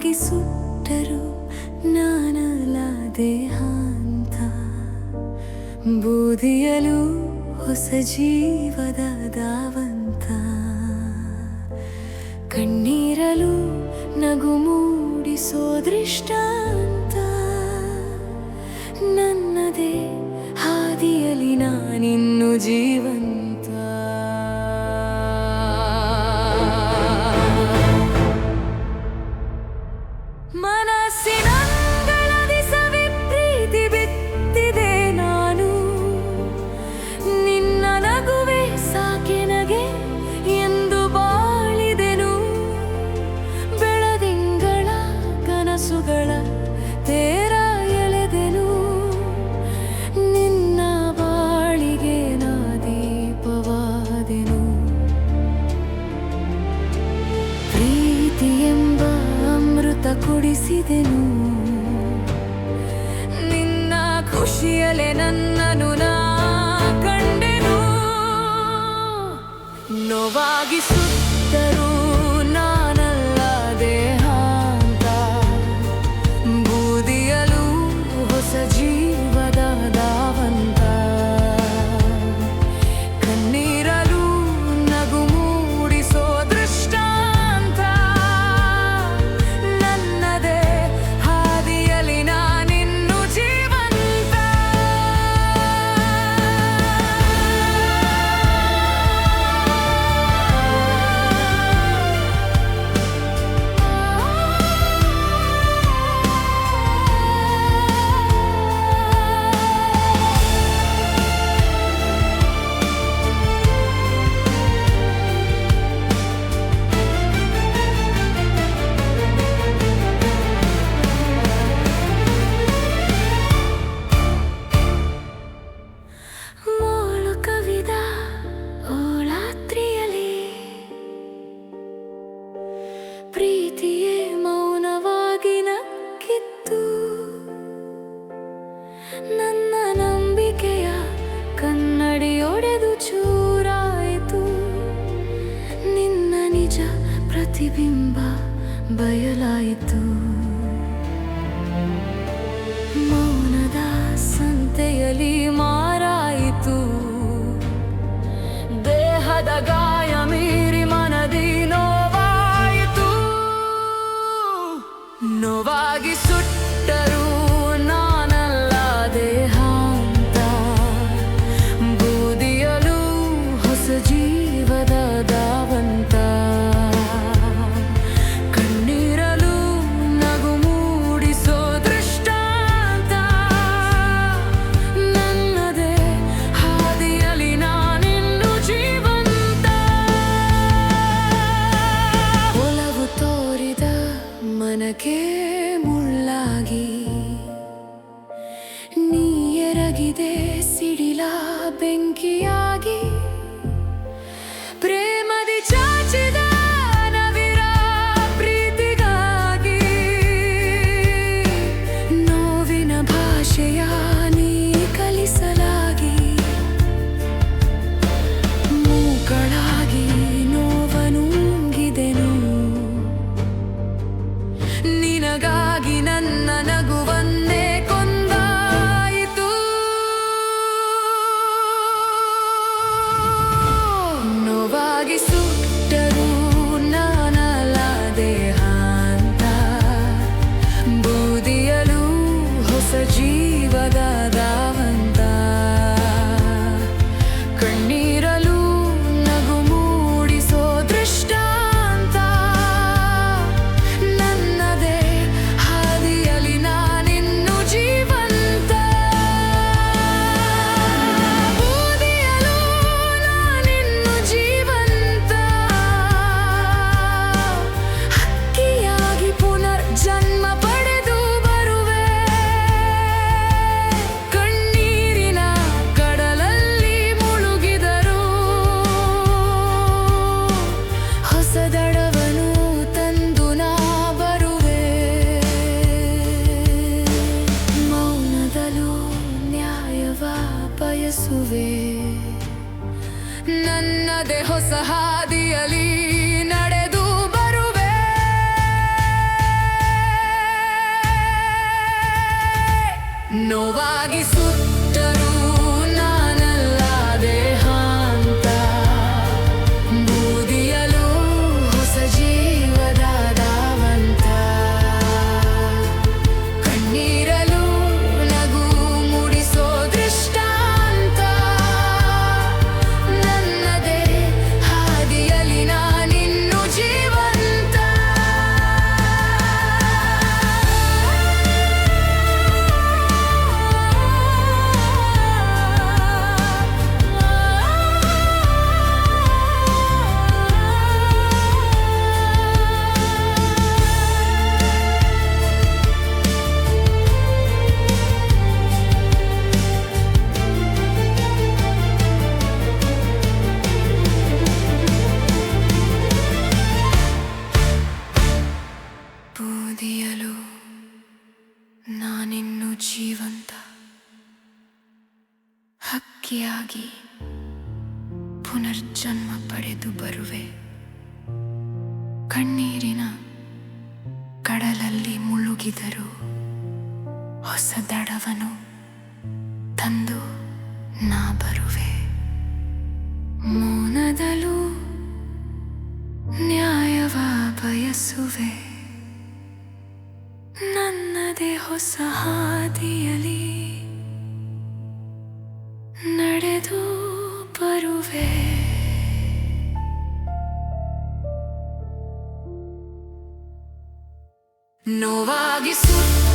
ಹಾಗೆ ಸುಟ್ಟರು ನಾನಲಾದೆ ಅಂತ ಬೂದಿಯಲು ಹೊಸ ಜೀವದ ದಾವಂತ. ಕಣ್ಣೀರಲು ನಗು ಮೂಡಿಸೋ ದೃಷ್ಟಾಂತ. ನನ್ನದೇ ಹಾದಿಯಲ್ಲಿ ನಾನಿನ್ನು ಜೀವಂತ. ಜೋಡಿಸಿದೆನು. ನಿನ್ನ ಖುಷಿಯಲೆ ನನ್ನನು ನಾ ಕಂಡೆನು. ನೋವಾಗಿಸುತ್ತರು ಕರಗಿದೆ ಸಿಡಿಲ ಬೆಂಕಿಯಾಗಿ. ಪ್ರೇಮದಿ ಚಾಚಿದ ಪ್ರೀತಿಗಾಗಿ ನೋವಿನ ಭಾಷೆಯ agi ಹಕ್ಕಿಯಾಗಿ ಪುನರ್ಜನ್ಮ ಪಡೆದು ಬರುವೆ. ಕಣ್ಣೀರಿನ ಕಡಲಲ್ಲಿ ಮುಳುಗಿದರು ಹೊಸ ದಡವನು ತಂದು ನಾ ಬರುವೆ. ಮೌನದಲ್ಲೂ ನ್ಯಾಯವ ಬಯಸುವೆ. ನನ್ನದೇ ಹೊಸ ಹಾದಿಯಲಿ No va di su